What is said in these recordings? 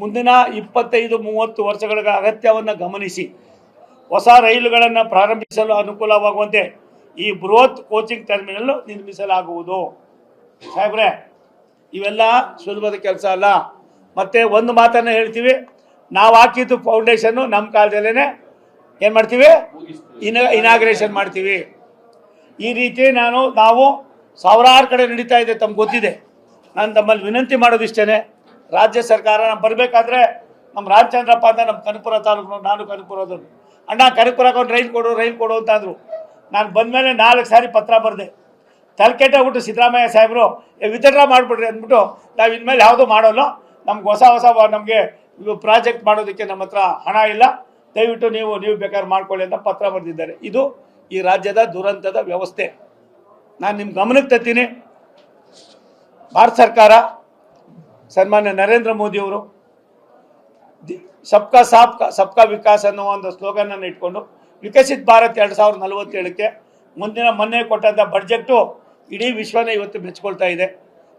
ಮುಂದಿನ ಇಪ್ಪತ್ತೈದು, ಮೂವತ್ತು ವರ್ಷಗಳ ಅಗತ್ಯವನ್ನು ಗಮನಿಸಿ. ಹೊಸ ರೈಲುಗಳನ್ನು ಪ್ರಾರಂಭಿಸಲು ಅನುಕೂಲವಾಗುವಂತೆ ಈ ಬೃಹತ್ ಕೋಚಿಂಗ್ ಟರ್ಮಿನಲ್ ನಿರ್ಮಿಸಲಾಗುವುದು. ಸಾಹೇಬ್ರೆ, ಇವೆಲ್ಲ ಸುಲಭದ ಕೆಲಸ ಅಲ್ಲ. ಮತ್ತೆ ಒಂದು ಮಾತನ್ನು ಹೇಳ್ತೀವಿ. ನಾವು ಹಾಕಿದ್ದು ಫೌಂಡೇಶನ್ನು ನಮ್ಮ ಕಾಲದಲ್ಲೇ ಏನು ಮಾಡ್ತೀವಿ? ಇನ ಇನಾಗ್ರೇಷನ್ ಮಾಡ್ತೀವಿ. ಈ ರೀತಿ ನಾನು, ನಾವು ಸಾವಿರಾರು ಕಡೆ ನಡೀತಾ ಇದೆ, ತಮ್ಗೆ ಗೊತ್ತಿದೆ. ನಾನು ತಮ್ಮಲ್ಲಿ ವಿನಂತಿ ಮಾಡೋದಿಷ್ಟೇ ರಾಜ್ಯ ಸರ್ಕಾರ ನಾನು ಬರಬೇಕಾದ್ರೆ ನಮ್ಮ ರಾಮಚಂದ್ರಪ್ಪ ಅಂತ ನಮ್ಮ ಕನಪುರ ತಾಲೂಕು ನಾನು ಕನಕಪುರದವ್ರು ಅಣ್ಣ, ಕನಪುರಕ್ಕೆ ಒಂದು ರೈಲ್ ಕೊಡು ರೈಲ್ ಕೊಡು ಅಂತ ಅಂದರು. ನಾನು ಬಂದಮೇಲೆ ನಾಲ್ಕು ಸಾರಿ ಪತ್ರ ಬರೆದೆ. ತಲೆಕೆಟ್ಟಾಗ್ಬಿಟ್ಟು ಸಿದ್ದರಾಮಯ್ಯ ಸಾಹೇಬರು ವಿತಡ್ರಾ ಮಾಡಿಬಿಡ್ರಿ ಅಂದ್ಬಿಟ್ಟು ನಾವು ಇನ್ಮೇಲೆ ಯಾವುದು ಮಾಡೋಲ್ಲ. ನಮ್ಗೆ ಹೊಸ ಹೊಸ ನಮಗೆ ಪ್ರಾಜೆಕ್ಟ್ ಮಾಡೋದಕ್ಕೆ ನಮ್ಮ ಹತ್ರ ಹಣ ಇಲ್ಲ. ದಯವಿಟ್ಟು ನೀವು ನೀವು ಬೇಕಾದ್ರೆ ಮಾಡ್ಕೊಳ್ಳಿ ಅಂತ ಪತ್ರ ಬರೆದಿದ್ದಾರೆ. ಇದು ಈ ರಾಜ್ಯದ ದುರಂತದ ವ್ಯವಸ್ಥೆ. ನಾನು ನಿಮ್ಮ ಗಮನಕ್ಕೆ ತರ್ತೀನಿ. ಭಾರತ ಸರ್ಕಾರ ಸನ್ಮಾನ್ಯ ನರೇಂದ್ರ ಮೋದಿಯವರು ಅವರು ಸಬ್ಕಾ ಸಾಬ್ಕಾ, ಸಬ್ಕಾ ವಿಕಾಸ್ ಅನ್ನೋ ಒಂದು ಸ್ಲೋಗನ್ ಅನ್ನು ಇಟ್ಕೊಂಡು ವಿಕಸಿತ ಭಾರತ್ ಎರಡು ಸಾವಿರದ ನಲವತ್ತೇಳಕ್ಕೆ ಮುಂದಿನ ಮೊನ್ನೆ ಕೊಟ್ಟಂಥ ಬಜೆಟ್ ಇಡೀ ವಿಶ್ವನೇ ಇವತ್ತು ಮೆಚ್ಕೊಳ್ತಾ ಇದೆ.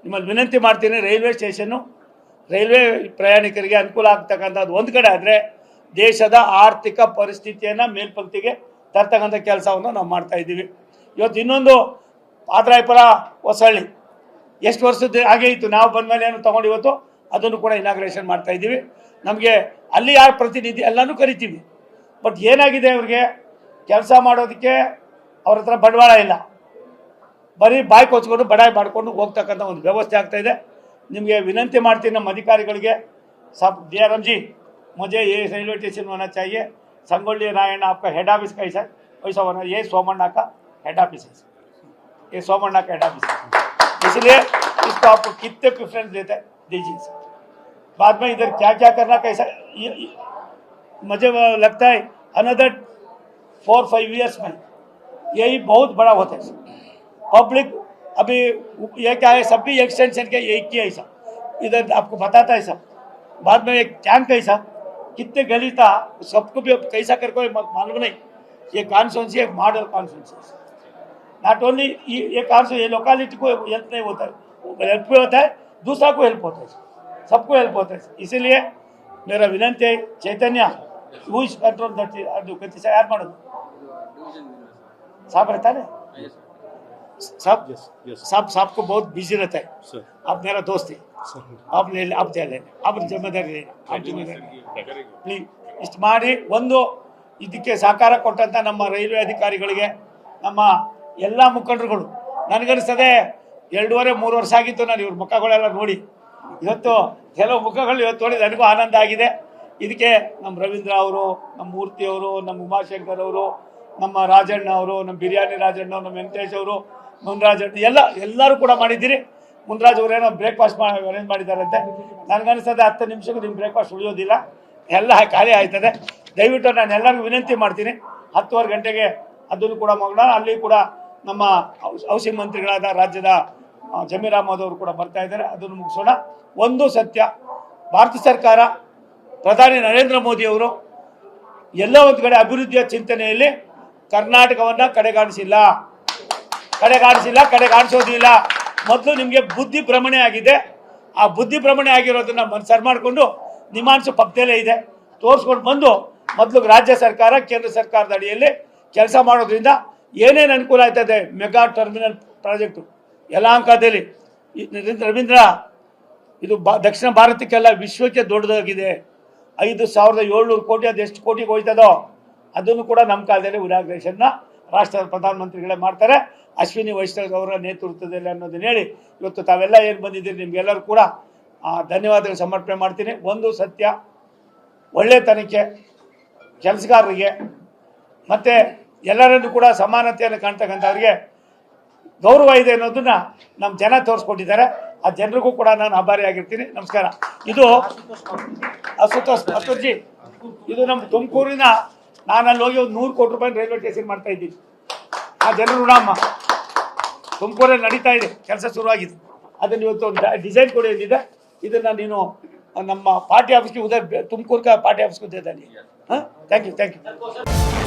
ನಿಮ್ಮಲ್ಲಿ ವಿನಂತಿ ಮಾಡ್ತೀನಿ, ರೈಲ್ವೆ ಸ್ಟೇಷನ್ನು ರೈಲ್ವೆ ಪ್ರಯಾಣಿಕರಿಗೆ ಅನುಕೂಲ ಆಗ್ತಕ್ಕಂಥದ್ದು ಒಂದು ಕಡೆ ಆದರೆ ದೇಶದ ಆರ್ಥಿಕ ಪರಿಸ್ಥಿತಿಯನ್ನು ಮೇಲ್ಪಂಕ್ತಿಗೆ ತರ್ತಕ್ಕಂಥ ಕೆಲಸವನ್ನು ನಾವು ಮಾಡ್ತಾ ಇದ್ದೀವಿ. ಇವತ್ತು ಇನ್ನೊಂದು ಪಾದ್ರಾಯಪುರ ಹೊಸಳ್ಳಿ ಎಷ್ಟು ವರ್ಷದ ಹಾಗೆ ಇತ್ತು ನಾವು ಬಂದಮೇಲೆ ಏನು ತೊಗೊಂಡು ಇವತ್ತು ಅದನ್ನು ಕೂಡ ಇನಾಗ್ರೇಷನ್ ಮಾಡ್ತಾ ಇದ್ದೀವಿ ನಮಗೆ ಅಲ್ಲಿ ಯಾರು ಪ್ರತಿನಿಧಿ ಎಲ್ಲನೂ ಕರಿತೀವಿ ಬಟ್ ಏನಾಗಿದೆ ಅವ್ರಿಗೆ ಕೆಲಸ ಮಾಡೋದಕ್ಕೆ ಅವ್ರ ಹತ್ರ ಬಂಡವಾಳ ಇಲ್ಲ ಬರೀ ಬಾಯಿ ಕೊಚ್ಕೊಂಡು ಬಡಾಯಿ ಮಾಡಿಕೊಂಡು ಹೋಗ್ತಕ್ಕಂಥ ಒಂದು ವ್ಯವಸ್ಥೆ ಆಗ್ತಾ ಇದೆ ನಿಮಗೆ ವಿನಂತಿ ಮಾಡ್ತೀನಿ ನಮ್ಮ ಅಧಿಕಾರಿಗಳಿಗೆ सब दियाराम जी मुझे ये रेलवे स्टेशन होना चाहिए संगोली नारायण आपका हेड ऑफिस कैसा है वैसा होना ये सोमन्ना का हेड ऑफिस है ये सोमन्ना का हेड ऑफिस है इसलिए इसको आपको कितने प्रेफरेंस देते हैं? दीजिए बाद में इधर क्या क्या करना कैसा ये, ये, मुझे लगता है अनदर फोर फाइव ईयर्स में यही बहुत बड़ा होता है पब्लिक अभी ये क्या है सब भी एक्सटेंशन के एक ही है सब इधर आपको बताता है सब बाद में एक टैंक सब कितने गली था सबको भी कैसा कर कोई मालूम नहीं। ये कॉन्स्टिट्यूंसी एक मॉडल कॉन्स्टिट्यूंसी नॉट ओनली ये काम से ये लोकालिटी को हेल्प नहीं होता है हेल्प भी होता है दूसरा को हेल्प होता है सबको हेल्प होता है इसीलिए मेरा विनंती है चैतन्य ಹೂ कंट्रोल धरती ದಟ್ कति से यार मानो ಮಾಡೋದು रहता है सब सब सब को बहुत बिजी रहता है आप मेरा दोस्त है आप ले आप जा ले आप जिम्मेदारी ले आप ಜವಾಬ್ದಾರಿ ಪ್ಲೀಸ್ ಇಷ್ಟು ಮಾಡಿ ಒಂದು ಇದಕ್ಕೆ ಸಹಕಾರ ಕೊಟ್ಟಂತ ನಮ್ಮ ರೈಲ್ವೆ ಅಧಿಕಾರಿಗಳಿಗೆ ನಮ್ಮ ಎಲ್ಲ ಮುಖಂಡರುಗಳು. ನನಗನ್ನಿಸ್ತದೆ ಎರಡೂವರೆ, ಮೂರು ವರ್ಷ ಆಗಿತ್ತು ನಾನು ಇವ್ರ ಮುಖಗಳೆಲ್ಲ ನೋಡಿ. ಇವತ್ತು ಕೆಲವು ಮುಖಗಳು ಇವತ್ತು ನೋಡಿ ನನಗೂ ಆನಂದ ಆಗಿದೆ. ಇದಕ್ಕೆ ನಮ್ಮ ರವೀಂದ್ರ ಅವರು ನಮ್ಮ ಮೂರ್ತಿ ಅವರು ನಮ್ಮ ಉಮಾಶಂಕರ್ ಅವರು, ನಮ್ಮ ರಾಜಣ್ಣ ಅವರು ನಮ್ಮ ಬಿರಿಯಾನಿ ರಾಜಣ್ಣ ನಮ್ಮ ವೆಂಕಟೇಶ್ ಅವರು, ಮುನ್ರಾಜ್ ಅಣ್ಣ, ಎಲ್ಲ, ಎಲ್ಲರೂ ಕೂಡ ಮಾಡಿದ್ದೀರಿ. ಮುನ್ರಾಜ್ ಅವರೇನೋ ಬ್ರೇಕ್ಫಾಸ್ಟ್ ಮಾಡಿ ಅರೇಂಜ್ ಮಾಡಿದ್ದಾರಂತೆ. ನನಗನ್ನಿಸ್ತದೆ ಹತ್ತು ನಿಮಿಷಕ್ಕೂ ನಿಮ್ಮ ಬ್ರೇಕ್ಫಾಸ್ಟ್ ಉಳಿಯೋದಿಲ್ಲ. ಎಲ್ಲ ಖಾಲಿ ಆಯ್ತದೆ. ದಯವಿಟ್ಟು ನಾನು ಎಲ್ಲರಿಗೂ ವಿನಂತಿ ಮಾಡ್ತೀನಿ. ಹತ್ತುವರೆ ಗಂಟೆಗೆ ಅದನ್ನು ಕೂಡ ಮಗಳ ಅಲ್ಲಿ ಕೂಡ ನಮ್ಮ ಔಷಧಿ ಮಂತ್ರಿಗಳಾದ ರಾಜ್ಯದ ಜಮೀರ್ ಕೂಡ ಬರ್ತಾ ಇದ್ದಾರೆ. ಅದನ್ನು ಮುಗಿಸೋಣ. ಒಂದು ಸತ್ಯ, ಭಾರತ ಸರ್ಕಾರ, ಪ್ರಧಾನಿ ನರೇಂದ್ರ ಮೋದಿ ಅವರು ಎಲ್ಲ ಒಂದು ಕಡೆ ಅಭಿವೃದ್ಧಿಯ ಚಿಂತನೆಯಲ್ಲಿ ಕರ್ನಾಟಕವನ್ನ ಕಡೆಗಾಣಿಸಿಲ್ಲ. ಕಡೆಗಾಣಿಸಿಲ್ಲ ಕಡೆಗಾಣಿಸೋದಿಲ್ಲ ಮೊದಲು ನಿಮಗೆ ಬುದ್ಧಿ ಭ್ರಮಣೆ ಆಗಿದೆ. ಆ ಬುದ್ಧಿ ಭ್ರಮಣೆ ಆಗಿರೋದನ್ನ ಮನಸ್ಸರ್ ಮಾಡಿಕೊಂಡು ನಿಮಾಂಶ ಪಕ್ಕದಲ್ಲೇ ಇದೆ. ತೋರಿಸ್ಕೊಂಡು ಬಂದು ಮೊದಲು ರಾಜ್ಯ ಸರ್ಕಾರ, ಕೇಂದ್ರ ಸರ್ಕಾರದ ಅಡಿಯಲ್ಲಿ ಕೆಲಸ ಮಾಡೋದ್ರಿಂದ ಏನೇನು ಅನುಕೂಲ ಆಯ್ತದೆ ಮೆಗಾ ಟರ್ಮಿನಲ್ ಪ್ರಾಜೆಕ್ಟು. ಯಲಹಂಕದಲ್ಲಿ. ರವೀಂದ್ರ, ಇದು ಬಾ ದಕ್ಷಿಣ ಭಾರತಕ್ಕೆಲ್ಲ ವಿಶ್ವಕ್ಕೆ ದೊಡ್ಡದಾಗಿದೆ. ಐದು ಸಾವಿರದ ಏಳ್ನೂರು ಕೋಟಿ, ಅದು ಎಷ್ಟು ಕೋಟಿಗೆ ಹೋಯ್ತದೋ, ಅದನ್ನು ಕೂಡ ನಮ್ಮ ಕಾಲದಲ್ಲಿ ಇನಾಗ್ರೇಷನ್ನ ರಾಷ್ಟ್ರದ ಪ್ರಧಾನಮಂತ್ರಿಗಳೇ ಮಾಡ್ತಾರೆ. ಅಶ್ವಿನಿ ವೈಷ್ಣವ್ ಅವರ ನೇತೃತ್ವದಲ್ಲಿ ಅನ್ನೋದನ್ನ ಹೇಳಿ, ಇವತ್ತು ತಾವೆಲ್ಲ ಏನು ಬಂದಿದ್ದೀರಿ ನಿಮಗೆಲ್ಲರೂ ಕೂಡ ಧನ್ಯವಾದಗಳು ಸಮರ್ಪಣೆ ಮಾಡ್ತೀನಿ. ಒಂದು ಸತ್ಯ, ಒಳ್ಳೆತನಕ್ಕೆ, ಕೆಲಸಗಾರರಿಗೆ, ಮತ್ತು ಎಲ್ಲರನ್ನು ಕೂಡ ಸಮಾನತೆಯನ್ನು ಕಾಣ್ತಕ್ಕಂಥವ್ರಿಗೆ ಗೌರವ ಇದೆ ಅನ್ನೋದನ್ನ ನಮ್ಮ ಜನ ತೋರಿಸ್ಕೊಟ್ಟಿದ್ದಾರೆ ಆ ಜನರಿಗೂ ಕೂಡ ನಾನು ಆಭಾರಿಯಾಗಿರ್ತೀನಿ ನಮಸ್ಕಾರ. ಇದು ಅಸುತೋಷ್ ಅಸುರ್ಜಿ ಇದು ನಮ್ಮ ತುಮಕೂರಿನ ನಾನು ಅಲ್ಲಿ ಹೋಗಿ ಒಂದು ನೂರು ಕೋಟಿ ರೂಪಾಯಿ ರೈಲ್ವೆ ಸ್ಟೇಷನ್ ಮಾಡ್ತಾ ಇದ್ದೀನಿ. ಆ ಜನರು ನಮ್ಮ ತುಮಕೂರಲ್ಲಿ ನಡೀತಾ ಇದೆ. ಕೆಲಸ ಶುರುವಾಗಿದೆ. ಅದನ್ನು ಇವತ್ತು ಒಂದು ಡಿಸೈನ್ ಕೂಡ ಇಲ್ಲಿದೆ. ಇದನ್ನು ನೀನು ನಮ್ಮ ಪಾರ್ಟಿ ಆಫೀಸ್ಗೆ ಉದಯ ತುಮಕೂರ್ಗೆ ಪಾರ್ಟಿ ಆಫೀಸ್ಗೆ ಉದ್ಯೋಗ ಹಾಂ? Thank you thank you